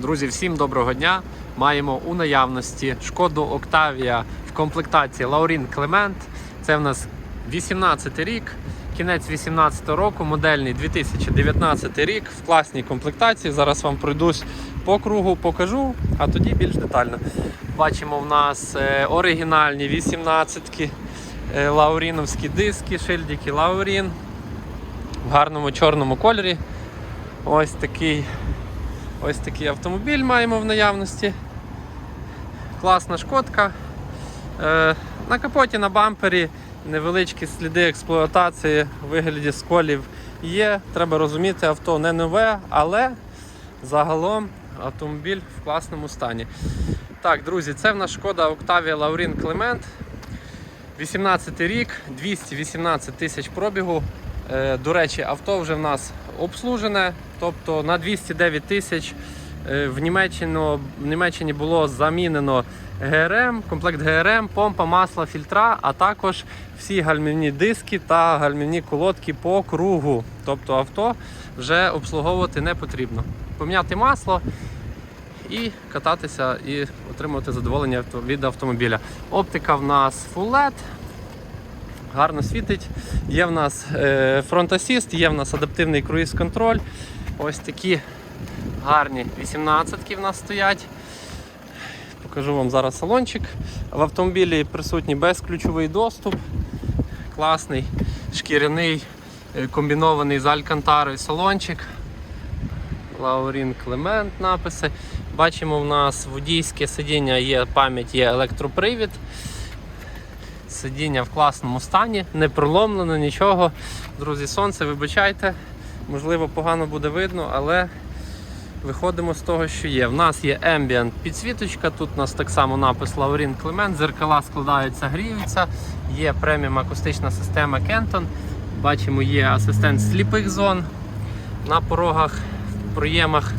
Друзі, всім доброго дня! Маємо у наявності шкоду Октавія в комплектації Лаурін Клемент. Це в нас 18 рік, кінець 18 року, модельний 2019 рік в класній комплектації. Зараз вам пройдусь по кругу, покажу, а тоді більш детально. Бачимо в нас е, оригінальні 18-ки, е, лауріновські диски, шильдики Лаурін в гарному чорному кольорі. Ось такий Ось такий автомобіль маємо в наявності. Класна шкодка. Е, на капоті, на бампері невеличкі сліди експлуатації у вигляді сколів є. Треба розуміти, авто не нове, але загалом автомобіль в класному стані. Так, друзі, це в нас шкода Octavia Laurin Clement. 18 рік, 218 тисяч пробігу. Е, До речі, авто вже в нас обслужене, тобто на 209 тисяч е, в Німеччині, в Німеччині було замінено ГРМ, комплект ГРМ, помпа, масло, фільтра, а також всі гальмівні диски та гальмівні колодки по кругу. Тобто авто вже обслуговувати не потрібно. Поміняти масло і кататися і отримувати задоволення від автомобіля. Оптика в нас Full LED, гарно світить. Є в нас е, фронт асіст, є в нас адаптивний круїз-контроль. Ось такі гарні 18-ки в нас стоять. Покажу вам зараз салончик. В автомобілі присутній безключовий доступ. Класний шкіряний е, комбінований з алькантарою салончик. Лаурін Клемент написи. Бачимо, в нас водійське сидіння є пам'ять, є електропривід. Сидіння в класному стані, не проломлено, нічого. Друзі, сонце, вибачайте, можливо, погано буде видно, але виходимо з того, що є. В нас є Ambient підсвіточка, тут у нас так само напис Лаурін Клемент, зеркала складаються, гріються, є преміум акустична система Kenton. Бачимо, є асистент сліпих зон. На порогах, в проємах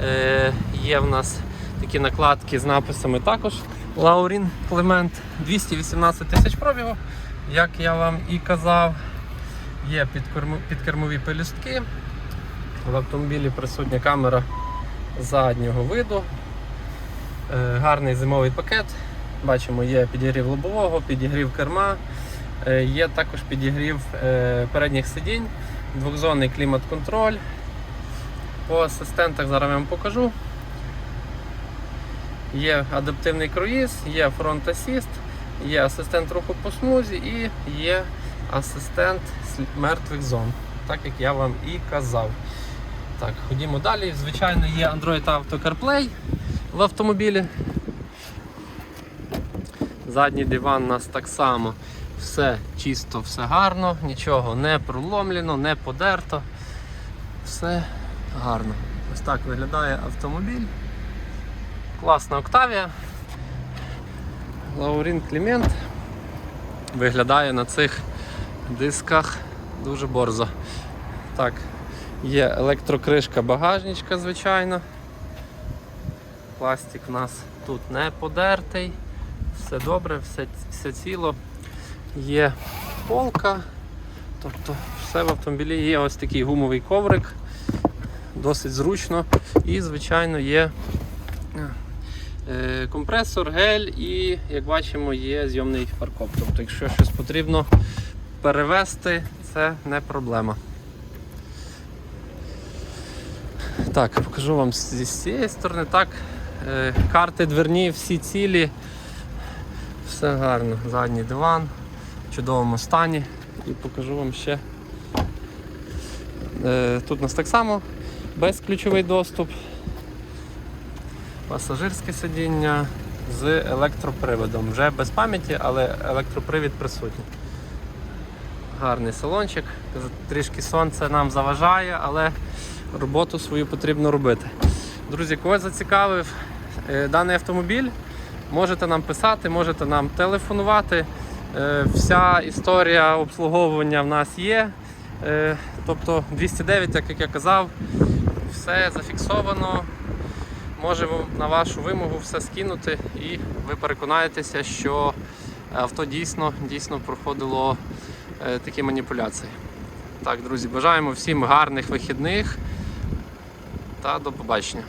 е, є в нас такі накладки з написами також Лаурін Клемент 218 тисяч пробігу. Як я вам і казав, є підкермові пелюстки. В автомобілі присутня камера заднього виду. Е, Гарний зимовий пакет. Бачимо, є підігрів лобового, підігрів керма, е, є також підігрів е, передніх сидінь, двохзонний клімат-контроль. По асистентах зараз я вам покажу. Є адаптивний круїз, є фронт асіст, є асистент руху по смузі і є асистент мертвих зон, так як я вам і казав. Так, ходімо далі. Звичайно, є Android Auto CarPlay в автомобілі. Задній диван у нас так само. Все чисто, все гарно, нічого не проломлено, не подерто. Все гарно. Ось так виглядає автомобіль. Класна Октавія. Лаурін Клімент виглядає на цих дисках дуже борзо. Так, є електрокришка багажничка, звичайно. Пластик у нас тут не подертий, все добре, все, все ціло. Є полка, тобто все в автомобілі є ось такий гумовий коврик, досить зручно. І, звичайно, є е, компресор, гель і, як бачимо, є зйомний фаркоп. Тобто, якщо щось потрібно перевести, це не проблема. Так, покажу вам з з цієї сторони. Так, е, карти дверні, всі цілі, все гарно. Задній диван в чудовому стані. І покажу вам ще. Е, Тут у нас так само безключовий доступ, пасажирське сидіння з електроприводом. Вже без пам'яті, але електропривід присутній. Гарний салончик. Трішки сонце нам заважає, але роботу свою потрібно робити. Друзі, кого зацікавив е, даний автомобіль, можете нам писати, можете нам телефонувати. Е, Вся історія обслуговування в нас є. Е, Тобто 209, як я казав, все зафіксовано. Можемо на вашу вимогу все скинути і ви переконаєтеся, що авто дійсно, дійсно проходило е, такі маніпуляції. Так, друзі, бажаємо всім гарних вихідних та до побачення.